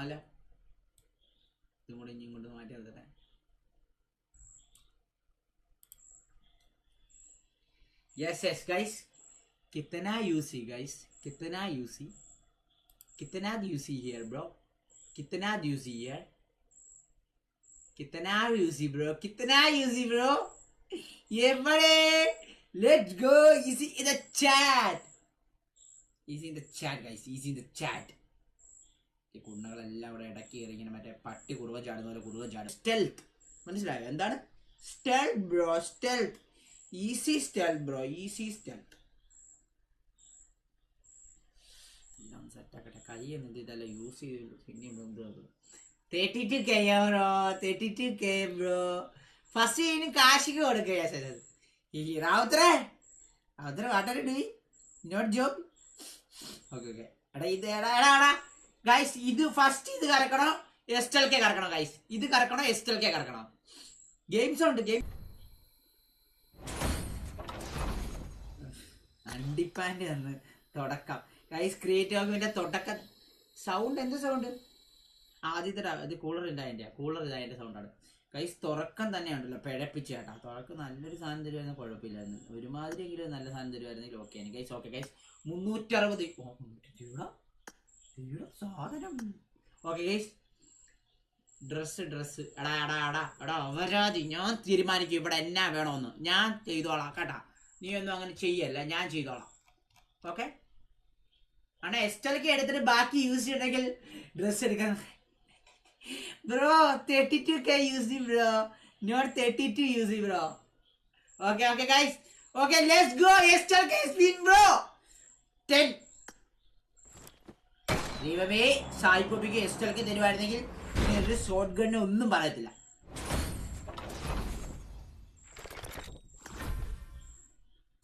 മാല ഇതും കൂടെ ഇനി ഇങ്ങോട്ട് മാറ്റി നിർത്തട്ടെ यस यस गाइस कितना यूसी गाइस कितना यूसी कितना यूसी हियर ब्रो कितना यूसी हियर कितना यूसी ब्रो कितना यूसी ब्रो ये बड़े let's go easy in the chat easy in the chat guys easy in the chat ഈ കുണ്ണകളെല്ലാം ഇവിടെ ഇടയ്ക്ക് കയറി ഇങ്ങനെ മറ്റേ പട്ടി കുറുവ ചാടുന്ന പോലെ കുറുവ ചാടും. സ്റ്റെൽത്ത് മനസ്സിലായോ? എന്താണ്? Stealth bro stealth easy stealth bro easy stealth എല്ലാം സെറ്റാക്കട്ടെ കൈ എന്നിട്ട് ഇതല്ല യൂസ് ചെയ്ത് എന്ത് thirty two K bro thirty two K bro first ഇനി കാശിക്ക് കൊടുക്കുക ഈ റാവുത്രേ റാവുത്ര water not job okay okay എടാ ഇത് എടാ എടാ എടാ. ഗൈസ് ഇത് ഫസ്റ്റ് ഇത് കറക്കണം എസ് എൽ കെ കറക്കണം ഗൈസ് ഇത് കറക്കണം എസ് എൽ കെ കറക്കണം. ഗെയിംസ് ഉണ്ട് ഗെയിം അണ്ടിപ്പാന്റെ അന്ന് തുടക്കം. ഗൈസ് ക്രിയേറ്റീവ് ആകുമ്പോൾ തുടക്കം സൗണ്ട് എന്ത് സൗണ്ട് ആദ്യത്തെ ഇത് കൂളർ ഇല്ല കൂളർ ഇതായതിന്റെ സൗണ്ടാണ് ഗൈസ് തുറക്കം തന്നെ ഉണ്ടല്ലോ പിഴപ്പിച്ച് കേട്ടോ. തുറക്കം നല്ലൊരു സാധനം തരുമായിരുന്നു കുഴപ്പമില്ലായിരുന്നു. ഒരുമാതിരി എങ്കിലും നല്ല സാധനം തരുമായിരുന്നെങ്കിൽ ഓക്കെ ആണ് ഗൈസ് ഓക്കെ ഗൈസ് മുന്നൂറ്ററുപത് ഓ, മുന്നൂറ്റി തീടാ സാധനം. ഓക്കെ ഡ്രസ്സ് ഡ്രസ്സ് എടാ എടാ എടാ എടാ അവരാതി. ഞാൻ തീരുമാനിക്കും ഇവിടെ എന്നാ വേണമെന്ന് ഞാൻ ചെയ്തോളാം കേട്ടാ. നീ ഒന്നും അങ്ങനെ ചെയ്യല്ല. ഞാൻ ചെയ്തോളാം. ഓക്കെ അണ്ണാ എസ്റ്റലൊക്കെ എടുത്തിട്ട് ബാക്കി യൂസ് ചെയ്യണമെങ്കിൽ ഡ്രസ്സ് എടുക്കാൻ. Bro thirty two K use bro not thirty two use bro okay okay guys okay let's go എസ്റ്റൽ K spin bro ten ദൈവമേ സായി കോപ്പിക്ക് എസ്റ്റലൊക്കെ തരുവായിരുന്നെങ്കിൽ ഒരു ഷോർട്ട് ഗണ്ണ് ഒന്നും പറയത്തില്ല.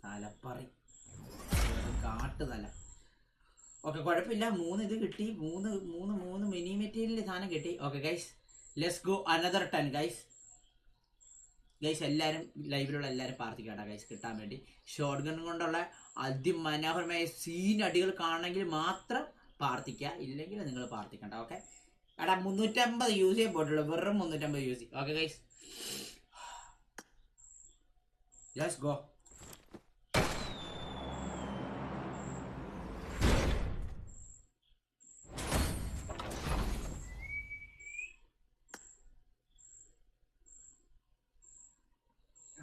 തലപ്പറി. കാട്ടുതല ഓക്കെ കുഴപ്പമില്ല. മൂന്ന് ഇത് കിട്ടി. മൂന്ന് മൂന്ന് മൂന്ന് മിനി മെറ്റീരിയൽ സാധനം കിട്ടി. Okay guys let's go another ten guys guys എല്ലാവരും ലൈവിലുള്ള എല്ലാവരും പ്രാർത്ഥിക്കട്ടെ ഗൈസ് കിട്ടാൻ വേണ്ടി. ഷോർട്ട് ഗൺ കൊണ്ടുള്ള അതിമനോഹരമായ സീൻ അടികൾ കാണണമെങ്കിൽ മാത്രം പ്രാർത്ഥിക്കുക. ഇല്ലെങ്കിൽ നിങ്ങൾ പ്രാർത്ഥിക്കണ്ട. ഓക്കെ എടാ മുന്നൂറ്റമ്പത് യൂസ് ചെയ്യാൻ പോയിട്ടുള്ളൂ. വെറും മുന്നൂറ്റമ്പത് യൂസ് ചെയ്യും ഓക്കെ ഗൈസ് ഗോ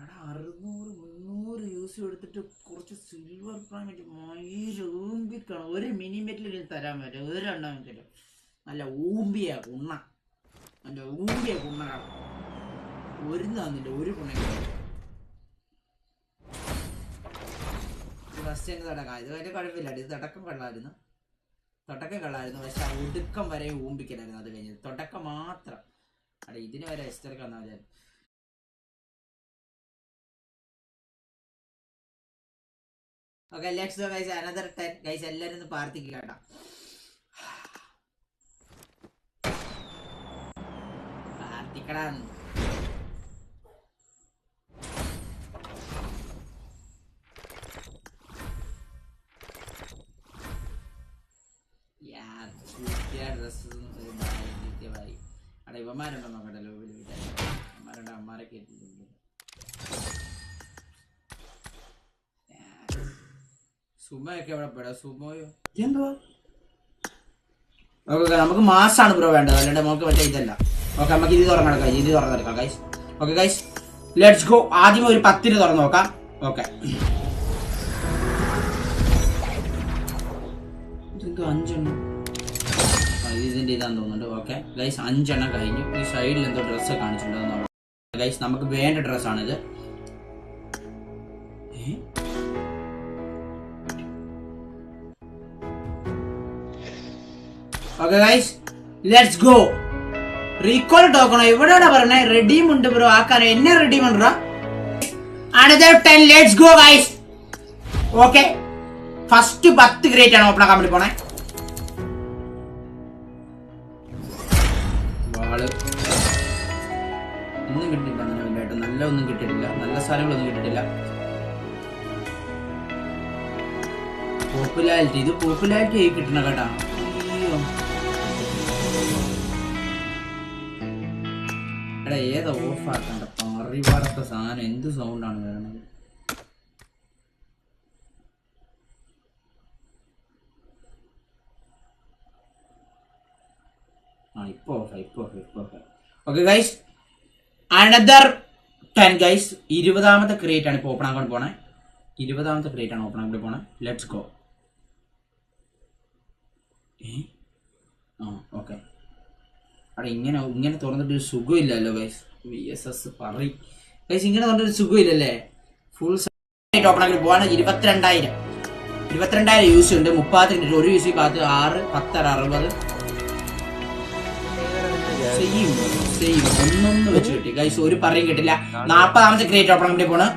എടാ അറുന്നൂറ് മുന്നൂറ് യൂസ് എടുത്തിട്ട് കുറച്ച് സിൽവർ പ്ലാനറ്റ് മയിരൂമ്പിക്കണം ഒരു മിനി മെറ്റിൽ തരാൻ പറ്റും ഒരെണ്ണമെങ്കിലും നല്ല ഊമ്പിയ കുണ്ണ നല്ല ഊമ്പിയ കുണ്ണകളാണ് ഒരു തന്നില്ല ഒരു കുണ്ണ ഫസ്റ്റ് തന്നെ തുടക്കം. ഇത് വലിയ കുഴപ്പമില്ല. ഇത് തടക്കം കള്ളായിരുന്നു തുടക്കം കള്ളായിരുന്നു പക്ഷെ ആ ഒടുക്കം വരെ ഊമ്പിക്കലായിരുന്നു അത് കഴിഞ്ഞത്. തുടക്കം മാത്രം. അവിടെ ഇതിന് വരെ വന്നാൽ okay let's go guys another ten guys എല്ലാവരും ഒന്ന് പ്രാർത്ഥിക്കുക കേട്ടോ. പ്രാർത്ഥിക്കണം ഡ്രസ്സും ഇവന്മാരുണ്ടോ നോക്കട്ടെ ലോബിൽ വീട്ടിൽ അമ്മമാരുണ്ട് അമ്മമാരെ കേട്ടിട്ടുണ്ട് സുമയൊക്കെ എവിടെ പെടാ. സുമോയോ? എന്തുവാ? ഓക്കെ നമുക്ക് മാസാണ് ബ്രോ വേണ്ടത്. അല്ലാണ്ട് നമുക്ക് മറ്റേ ഇതല്ല. ഓക്കെ നമുക്ക് ഇത് തുറന്നെടുക്കാം ഇത് തുറന്നെടുക്കാം guys okay guys let's go ആദ്യം ഒരു പത്തിന് തുറന്നു നോക്കാം. ഓക്കെ. ഇതെന്തോ അഞ്ചെണ്ണം. ഇതാന്ന് തോന്നുന്നുണ്ട്. ഓക്കെ ഗൈസ് അഞ്ചെണ്ണം കഴിഞ്ഞു. ഈ സൈഡിൽ എന്തോ ഡ്രസ്സ് കാണിച്ചിട്ടുണ്ടെന്ന് ഗൈസ് നമുക്ക് വേണ്ട ഡ്രസ്സാണിത് ഏ? Okay guys let's go recall ടോക്കണോ എവിടെയാണ് പറഞ്ഞേ റെഡീം ഉണ്ട് ബ്രോ ആക്കാനോ എന്നെ റെഡീം ഉണ്ടോ another ten let's go guys okay first പത്ത് ഗ്രേറ്റ് ആണ് ഓപ്പൺ ആക്കാൻ വേണ്ടി പോണേ. ഒന്നും കിട്ടിയില്ല നല്ല ഒന്നും കിട്ടിയിട്ടില്ല. നല്ല സാധനങ്ങളൊന്നും കിട്ടിയിട്ടില്ല. പോപ്പുലാരിറ്റി ഇത് പോപ്പുലാരിറ്റി ആയി കിട്ടണ കേട്ടാ അയ്യോ. എടാ ഏതാ ഓഫ് ആക്കണ്ട പറിവാടത്ത സാധനം എന്ത് സൗണ്ടാണ് വരുന്നത്? ആ ഇപ്പൊ ഓഫ് ഇപ്പൊ ഓഫ് ഇപ്പൊ off okay guys another ten guys ഇരുപതാമത്തെ ക്രിയേറ്റ് ആണ് ഇപ്പൊ ഓപ്പൺ ആക്കാൻ പോണേ. ഇരുപതാമത്തെ ക്രിയേറ്റ് ആണ് ഓപ്പൺ ആക്കാൻ പോണേ. ലെറ്റ്സ് ഗോ ഏ? ആ ഓക്കെ അവിടെ ഇങ്ങനെ ഇങ്ങനെ തുറന്നിട്ട് ഒരു സുഖമില്ലല്ലോ ഗൈസ് വി എസ് എസ് പറയും. ഗൈസ് ഇങ്ങനെ തുറന്നിട്ട് സുഖമില്ലല്ലേ? ഫുൾ ഓപ്പൺ ആക്കി പോവാണ്. ഇരുപത്തിരണ്ടായിരം. ഇരുപത്തിരണ്ടായിരം യൂസ് ഉണ്ട്. മുപ്പത്തിരണ്ട് ഒരു യൂസ് പത്ത് ആറ് പത്തര അറുപത്. സെയിം സെയിം ഒന്നൊന്ന് വെച്ച് കിട്ടി. ഗൈസ് ഒരു പറയും കിട്ടില്ല. നാൽപ്പതാമത്തെ ക്രിയേറ്റ് ഓപ്പൺ വേണ്ടി പോണ്.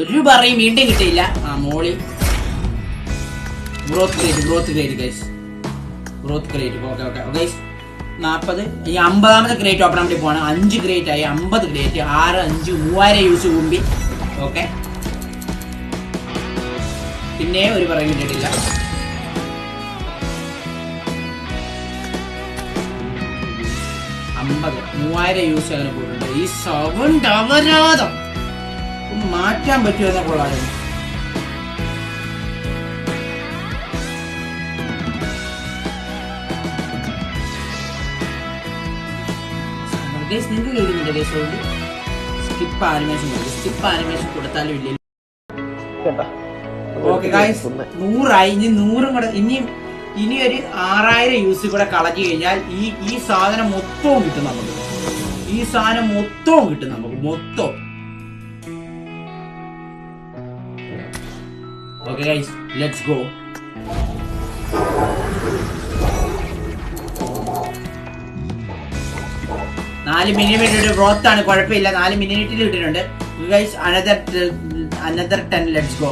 ഒരു പറയും വീണ്ടും കിട്ടിയില്ല. ആ മോളി. Growth create growth create guys growth create okay okay guys നാൽപ്പത് ഈ അമ്പതാമത്തെ ക്രിയേറ്റ് ഓപ്പൺ വേണ്ടി പോകണം അഞ്ച് ക്രിയേറ്റ് ആയി അമ്പത് ക്രിയേറ്റ് ആറ് അഞ്ച് മൂവായിരം യൂസ് കൂമ്പി. ഓക്കെ പിന്നെ ഒരു പറയും കിട്ടിയിട്ടില്ല അമ്പത്. മൂവായിരം യൂസ് അങ്ങനെ പോയിട്ടുണ്ട്. ഈ സൗണ്ട് അവരാധം മാറ്റാൻ മാറ്റാൻ പറ്റുമെന്ന കൊള്ളായിരുന്നു ഗൈസ് നിങ്ങൾക്ക് കേൾക്കുന്നുണ്ട്? Guys old skip animation skip animation കൊടുത്താലും ഇല്ല. ഓക്കെ ഗൈസ് നൂറായി. ഇനി നൂറും കൂടെ ഇനിയും ഇനി ഒരു ആറായിരം യൂസ് കൂടെ കളഞ്ഞു കഴിഞ്ഞാൽ ഈ ഈ സാധനം മൊത്തവും കിട്ടും നമുക്ക്. ഈ സാധനം മൊത്തവും കിട്ടും നമുക്ക്. മൊത്തം. ഓക്കെ ഗൈസ് ലെറ്റ്സ് ഗോ നാല് മിനിറ്റ് ഗ്രോത്ത് ആണ് കുഴപ്പമില്ല. നാല് മിനിറ്റിൽ ഇട്ടിട്ടുണ്ട്. Guys another another ten let's go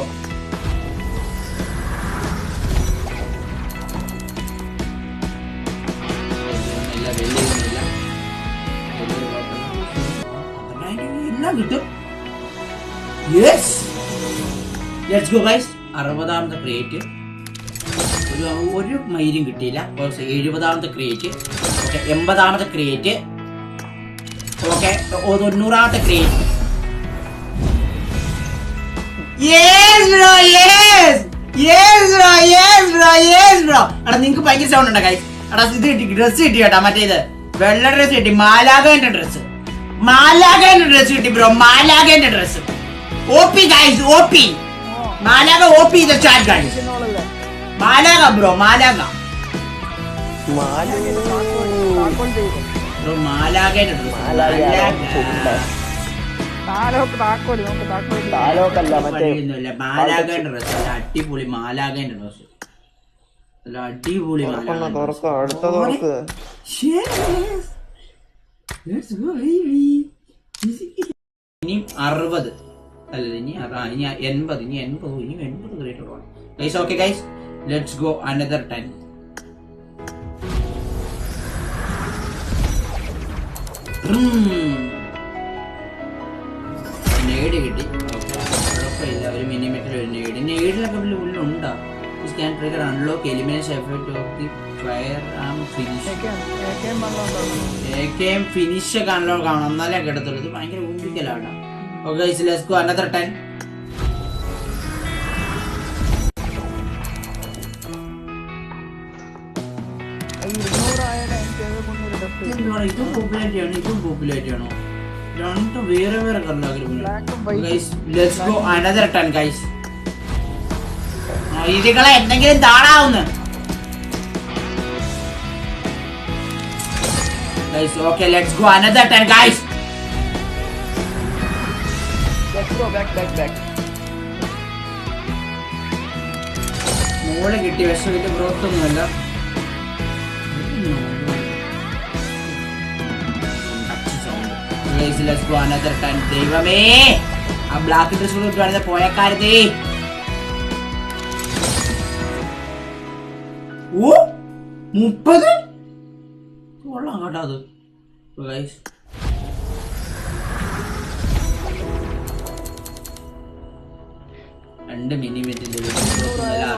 yes let's go അറുപതാമത്തെ ക്രിയേറ്റ് ഒരു ഒരു മൈലും കിട്ടിയില്ല. എഴുപതാമത്തെ ക്രിയേറ്റ് എൺപതാമത്തെ ക്രിയേറ്റ് ഓക്കെ തൊണ്ണൂറാമത്തെ cream yes bro yes yes bro yes bro എടാ നിങ്ങക്ക് ഭയങ്കര സൗണ്ട് ഉണ്ട് ഗൈസ് എടാ ഇത് കിട്ടി ഡ്രസ് കിട്ടി മറ്റേ മറ്റേത് വെള്ള ഡ്രസ് കിട്ടി മാലാഗന്റെ ഡ്രസ് മാലാഗന്റെ ഡ്രസ് കിട്ടി bro മാലാഗന്റെ dress O P guys O P മാലാക ഓ പി ചാറ്റ് ഗൈസ് മാലാഗ ബ്രോ മാലാഗ ബ്രോ അടിപൊളി മാലാകേന്റെ ഡ്രസ് നല്ല അടിപൊളി. ഇനി അറുപത്. അല്ല ഇനി ഇനി എൺപത് ഇനി എൺപത് ഇനി എൺപത് great guys okay guys let's go another ten unlock elimination effect of the fire arm finish A K M finish ഒക്കെ അൺലോക്ക് കാണാം എന്നാലേ കിടത്തുള്ളൂ ഇത് ഭയങ്കര ഊമ്പിക്കലാണ് okay let's go another ten ഇരുന്നൂറായാലും എനിക്ക് ഏത് കൊണ്ടൊരു ഡ്രസ് എന്താണ് ഇതും പോപ്പുലാരിറ്റി ആണ് ഇതും പോപ്പുലാരിറ്റി ആണോ? രണ്ടും വേറെ വേറെ white guys let's go another ten guys ഇതികളെ എന്തെങ്കിലും താടാവുന്നു guys okay let's go another ten guys back back back മോൾ കിട്ടി പക്ഷെ വലിയ ഗ്രോത്ത് ഒന്നുമല്ല Guys, let's go another ദൈവമേ. ആ ബ്ലാക്ക് ഡ്രസ് കൂടെ ഇട്ടുവാണ് ഓ മുപ്പത്? കൊള്ളാം കേട്ടോ അത്. ഗൈസ് രണ്ട് മിനിമിറ്റിന്റെ